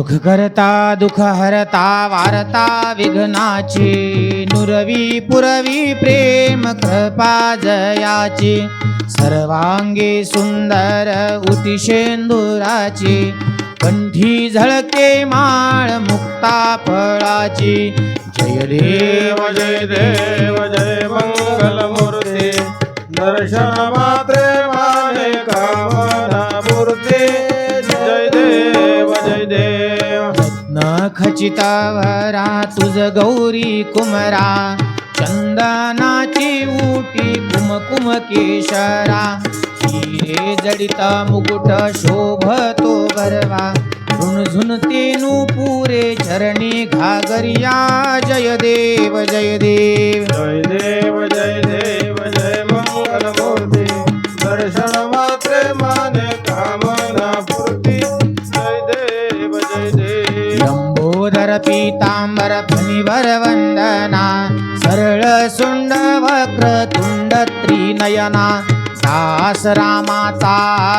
सुख करता दुख हरता वारता विघ्नाची नुरवी पुरवी प्रेम कृपा जयाची सर्वांगी सुंदर उती शेंदुराची कंठी झळके माळ मुक्ता फळाची जय देव जय देव जय मंगलमूर्ती दर्शन न तुझ गौरी कुमरा चंदनाची ऊटी कुमकुम केशरा हिरे जडिता मुकुट शोभतो बरवा तेनु पुरे चरणी घागरिया जय देव जय देव। जय देव जय देव जय मंगलमूर्ती दर्शन पीतांबर सरळ सुंड वक्र तुंड त्रिनयना दास रामाचा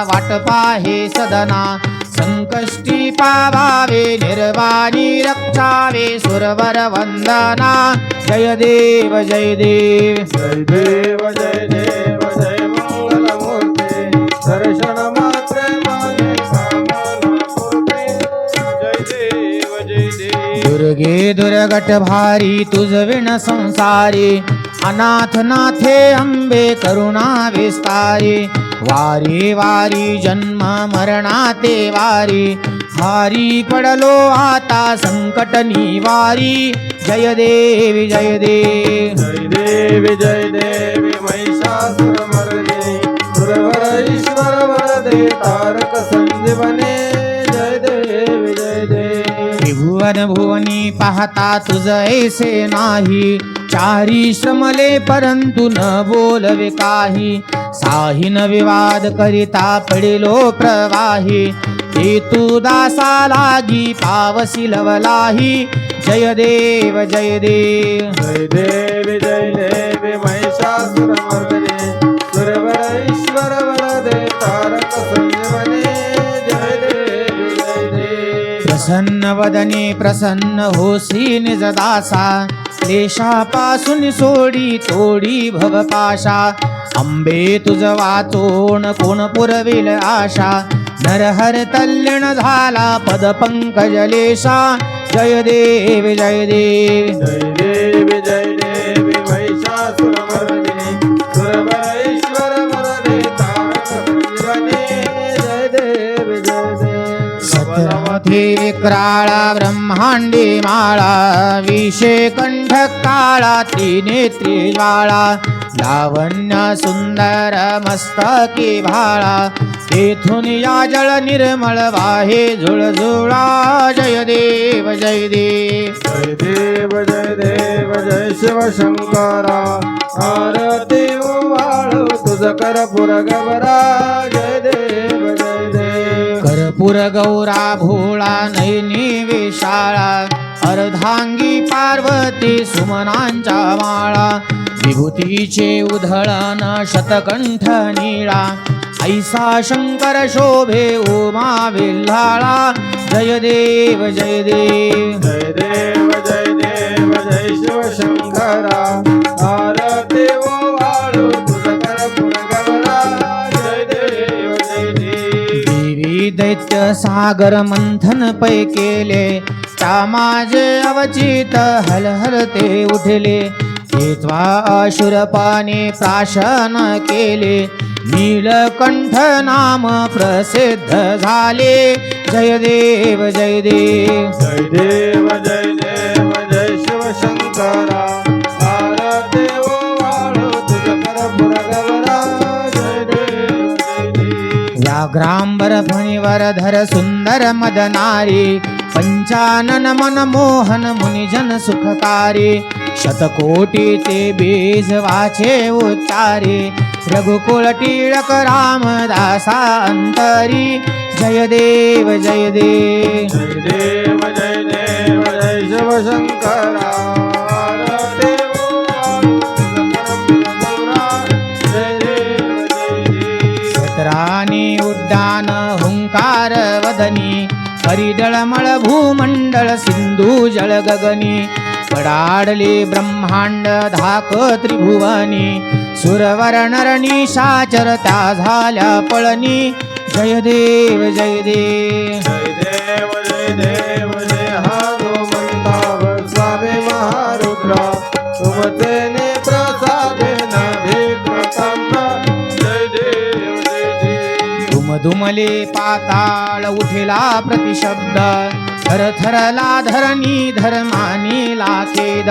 वाटपा हे सदना संकष्टी पावावे निर्वाणी रक्षावे सुरवर वंदना. जय देव जय देव. जय देव जय देव जय मंगलमूर्ती. दर्शन देव दुर्गे दुर्गट भारी तुझ विण संसारी अनाथ नाथे अंबे करुणा विस्तारी वारी वारी जन्म मरणाते वारी भारी पडलो आता संकट निवारी जय देवी जय देव. जय देवी जय देवी महिषासुरमर्दिनी सुरवर ईश्वर वरदे तारक संजीवने भुवनी पाहता तुझ ऐसे नाही. चारी श्रमले परंतु न बोलवे काही. साहिन विवाद करिता पडिलो प्रवाही. ते तू दासा लागी पावसी लवलाही. जय देव जय देव. जय देव जय देव महिषासुरमर्दिनी प्रसन्न वदने प्रसन्न होसी निज दासा. क्लेशापासून सोडी तोडी भवपाशा. अंबे तुझ वाचोण कोण पुरविल आशा. नरहर तल्लीण झाला पद पंकजलेशा जय देव जय देव सतराथे ब्रह्मांडी माळा विषे कंठ काळा त्रिनेत्री ज्वाळा लावण्य सुंदर मस्तकी भाळा तेथून या जळ निर्मळ वाहे झुळझुळा जय देव जय देव जय देव जय देव जय शिवशंकरा आरती हो वाळू तुझ करपुर गवरा जय देव कर्पूर गौरा भोळा नैनी विशाळा अर्धांगी पार्वती सुमनांच्या माळा विभूतीचे उधळण शतकंठ निळा ऐसा शंकर शोभे उमा विल्हाळा जय देव जय देव. जय देव जय देव जय शिव शंकरा. देवी सागर मंथन पै केले. सामाजे अवचित हलहलते उठले. हेत्वा अशुरपाने प्राशन केले. नीलकंठ नाम प्रसिद्ध झाले. जय देव जय देव. जय देव जय देव जय शिवशंकरा. देव व्याघ्रांबर धर सुंदर मदनारी पंचानन मन मोहन मुनिजन सुखकारी शतकोटीचे बीज वाचे उच्चारे रघुकुल टिळक रामदासा अंतरी जय देव जय देव. जय देव जय देव जय शिवशंकरा. जय भूमंडळ सिंधू जळ गगनी कडाडले ब्रह्मांड धाक त्रिभुवनी सुरवर नर निशाचर त्या झाल्या पळणी जय देव जय देव जय देव. जय देव मधुमले पाताळ उठेला प्रतिशब्द. थरथरला धरणी धर्मानी लाखेद.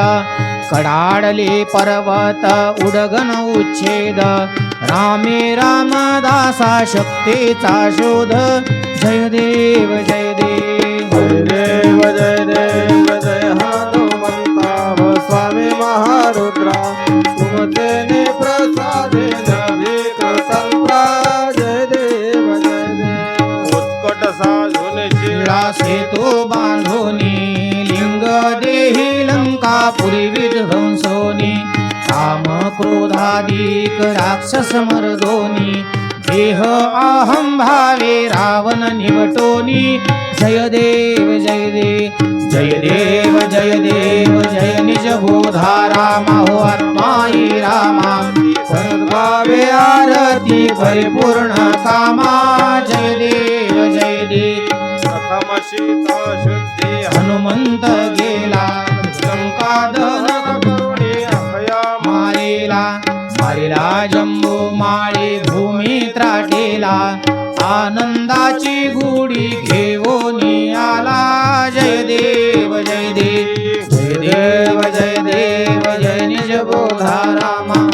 कडाडले पर्वत उडगन उच्छेद. रामे रामदासा शक्तीचा शोध. जय देव जय क्रोधाधिक राक्षस मर्दोनी देह अहं भावे रावण निवटोनी। जय देव जय देव जय देव जय देव जय निज बोधा रामा हो आत्माई रामा। सद्भावे आरती परिपूर्ण कामा। जय देव जय देव प्रथम शीता शुद्धी हनुमंत गेला अभया मारेला मारेला जम्बो माळे भूमी त्राटेला. आनंदाची गुढी घेऊन आला जय देव जय देव जय देव जय देव जय निज बोधा रामा.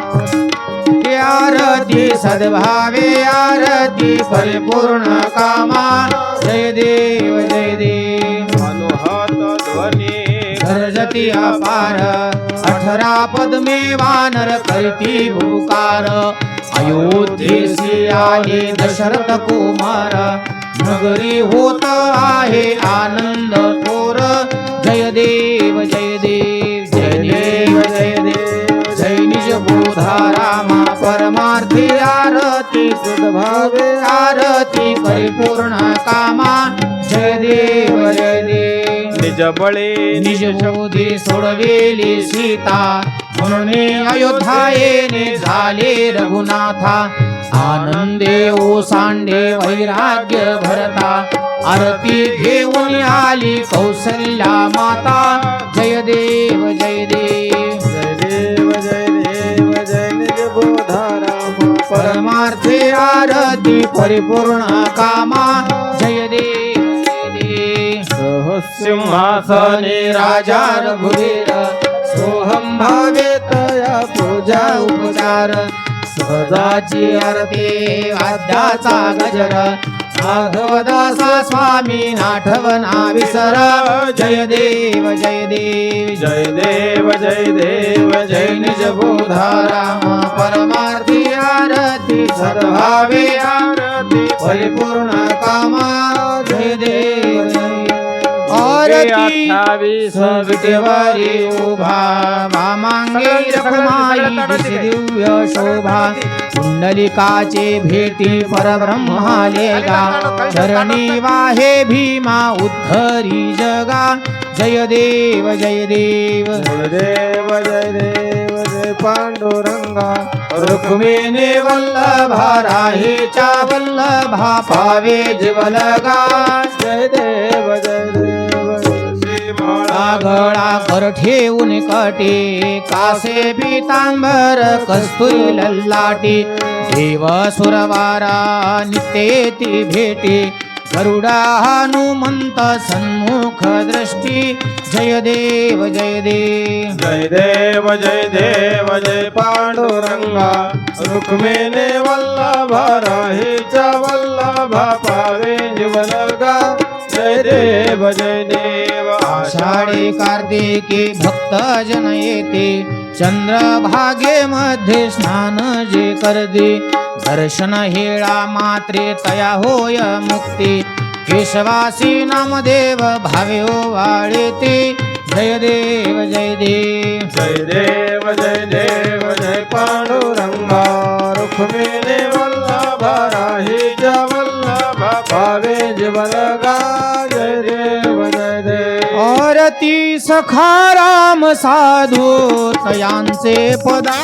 आरती सद्भावे आरती परिपूर्ण कामा. जय देव जय देव मनोहत ध्वनी. गर्जती अपार अठरा पद्मे वानर करती भूकार अयोध्येशी आले दशरथ कुमार नगरी होत आहे आनंद थोर. जय देव जय देव जय देव जय देव जय निज बोधा रामा परमार्थी आरती सद्भावे आरती परिपूर्ण कामा. जय देव जय निज बळी निज बोधी सोडवेली सीता. म्हणून अयोध्या येणे झाले रघुनाथा. आनंदे ओसांडे वैराग्य भरता. आरती घेऊन आली कौसल्या माता. जय देव जय देव. जय देव जय देव जय निज बोधाराम. परमार्थे आरती परिपूर्ण कामा. जय देव. सिंहासने राजा रघुवीर सोहम भावे तया पूजा उपचार सहजाची आरती वाद्याचा गजर भागवदासा स्वामी नाठवना विसर जय देव जय देव जय देव जय देव जय निज बोधा परमार्थी आरती सद्भावे आरती परिपूर्ण कामा आरती अठ्ठावीस विटेवारी उभा. वामांगे रखमाई दिव्य शोभा. कुंडलिकाचे भेटी परब्रह्माले गा. चरणी वाहे भीमा उद्धरी जगा. जय देव जय देव. जय देव जय देव जय पांडुरंगा. रुक्मिणी वल्लभा राहीच्या वल्लभा पावे जीवलगा जय देव. श्री ठेवून कटे कासे पितांबर कस्तुरी लल्लाटी. देव सुरवारा नित्येती भेटी. गरुडा हनुमंत सन्मुख दृष्टी. जय देव जय देव. जय देव जय देव जय पांडुरंगा. रुक्मिणे वल्लभ राहीच्या वल्लभ पावे जीवनगा जय देव जय देव आषाढी कार्तिकी भक्त जन येते। चंद्रभागे मध्ये स्नान जे करते दर्शन हेळा मात्रे तया होय मुक्ती। केशवासी नामदेव भावे वाळेते। जय देव जय देव। जय देव जय देव जय पांडुरंगा रुक्मिणी। गावे जीवन गावे देवन आरती सखाराम साधू तयांचे पदा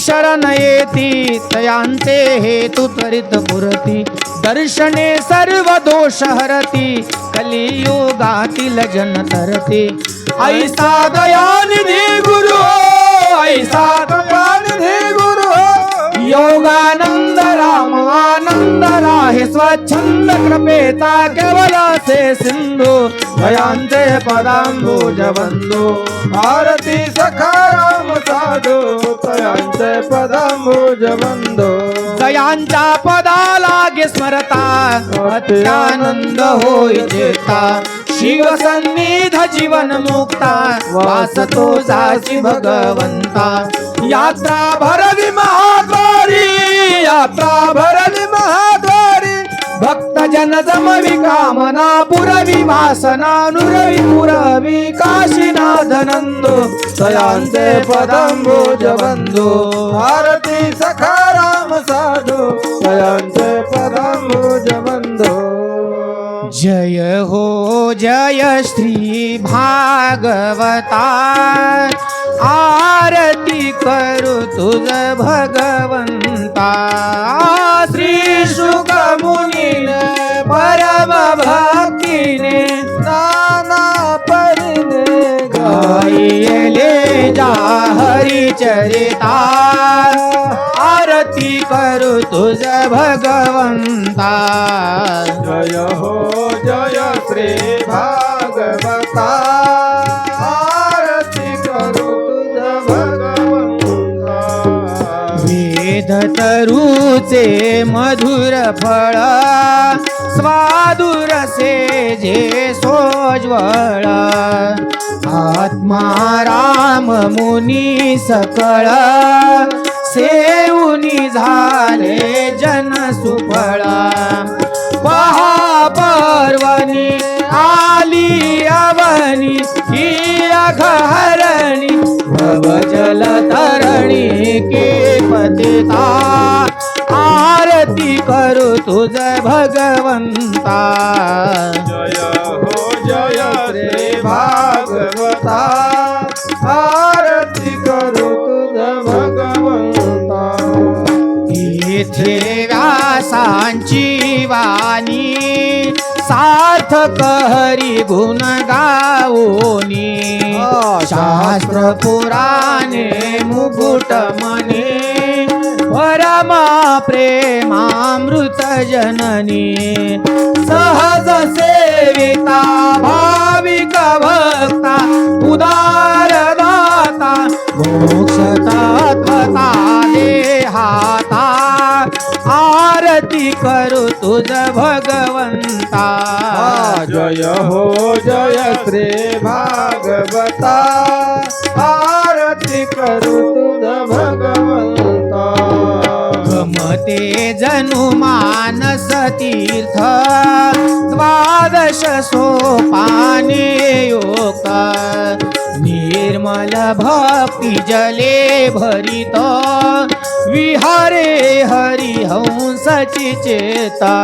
शरण येती तयांचे हेतु त्वरित पुरती. दर्शने सर्व दोष हरती कलियुगातील जन तरते. ऐसा दयानिधी गुरु ऐसा योगानंद राम आनंद राहे स्वच्छंद कृपेता केवल से सिंधू भयांचे पदांबुज बंधू आरती सखाराम साधू। तयांचे पदांबुज बंधू जयांच्या दयांच्या लागे स्मरता। अत्यानंद होई जेता शिव सन्निध जीवन मुक्ता। वास तो भगवंता यात्रा भरवी महाद्वारी यात्रा भरवी महाद्वारी भक्त जन जमवी कामना पुरवी वासना नुरवी पुरवी काशीनाथ नंदो दयांचे पदंबुज बंधू आरती सखाराम साधू दयांचे पदांबुज बंधू जय हो जय श्री भागवता। आरती करू तुझ भगवंता. श्री शुक मुनीने परम भक्तीने नाना परिने गायले जा हरिचरिता आरती करू तुझ भगवंता. जय हो जय श्री भा करूचे तरुचे मधुर फळ स्वादुर से जे सोज्वळ. आत्मा राम मुनी सकळ तुझ भगवंता. जय हो जय श्री भागवता. आरती करू तुझ भगवंता. येथे व्यासांची वाणी सार्थक हरी गुण गावोनी. शास्त्र पुराणे मुकुट परमा प्रेमामृत जननी सहज सेविता भाविक भक्ता उदार दाता देहाता आरती करू तुझ भगवंता। जय हो जय श्री भागवता आरती करू तुझ भगवंता। गमते जनु मानस तीर्थ द्वादश सोपाने योग निर्मल भक्ति जले भरित विहारे हरिहंसची चेता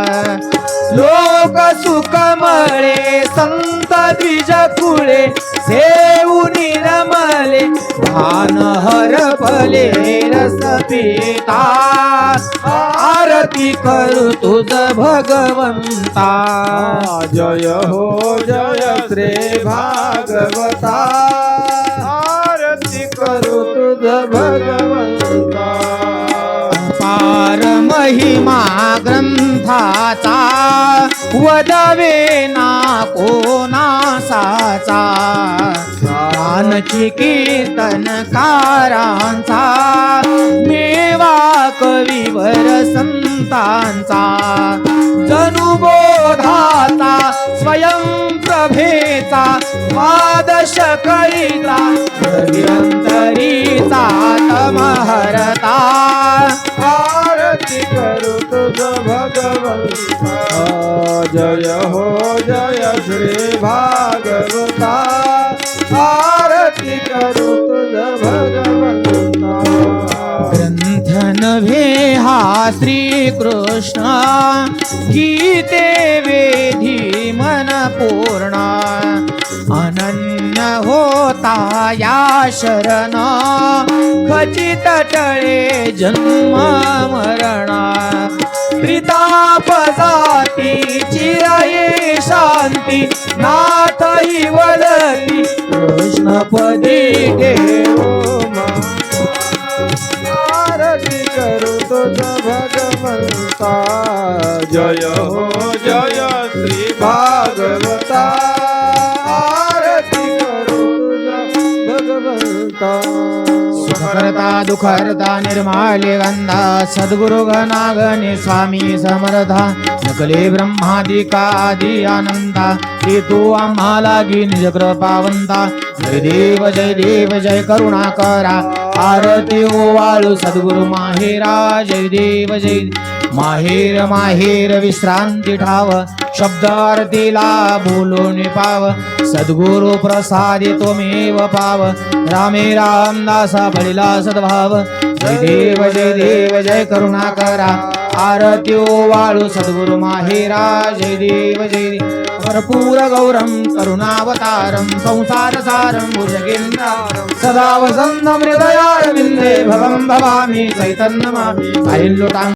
लोक सुखमळे संत द्विज कुळे सेऊनी रमले भान हरपले रस पिता आरती करू तुझ भगवंता. जय हो जय श्री भागवता. आरती करू तुझ भगवंता. पार महिमा ग्रंथाचा वदवे ना कोणासाचा गानची कीर्तनकारांचा मेवा कवीवर संतांचा. जणू बोल क्रोधाचा स्वयं प्रभेचा द्वादश करीता निरंतरीचा तमहरता आरती करू तुझ भगवंता. जय हो जय श्री भागवता. नव्हे हा श्रीकृष्ण गीते वेधी मन पूर्ण अनन्य होता या शरण खचित टळे जन्म मरण. त्रिताप जाती चिराये शांती नाथ ही वदती कृष्णपदी देव आरती करू तुझ भगवंता. जय हो. दुःखहर्ता निर्माल्य गंधा सद्गुरु घनागणे स्वामी समर्था। सकले ब्रह्मादिकादि आनंदा ते तू आम्हाला निज कृपावंता जय देव जय देव जय करुणा करा आरती हो ओवाळू सद्गुरु माहेरा जय देव जय माहेर माहेर विश्रांती ठाव शब्द आरतीला बोलून पाव. सद्गुरु प्रसादी त्वमेव पाव. रामे रामदासा बळीला सद्भाव जय देव जय देव जय करुणा करा. आरती वाळू सद्गुरु माहेरा जय देव जय देव। भरपूर गौरम करुणावतारम संसार सारम भुजगेंद्रारम सदा वसंत हृदयारविंदे भवम भवामी चैतन्यमामी लोटांग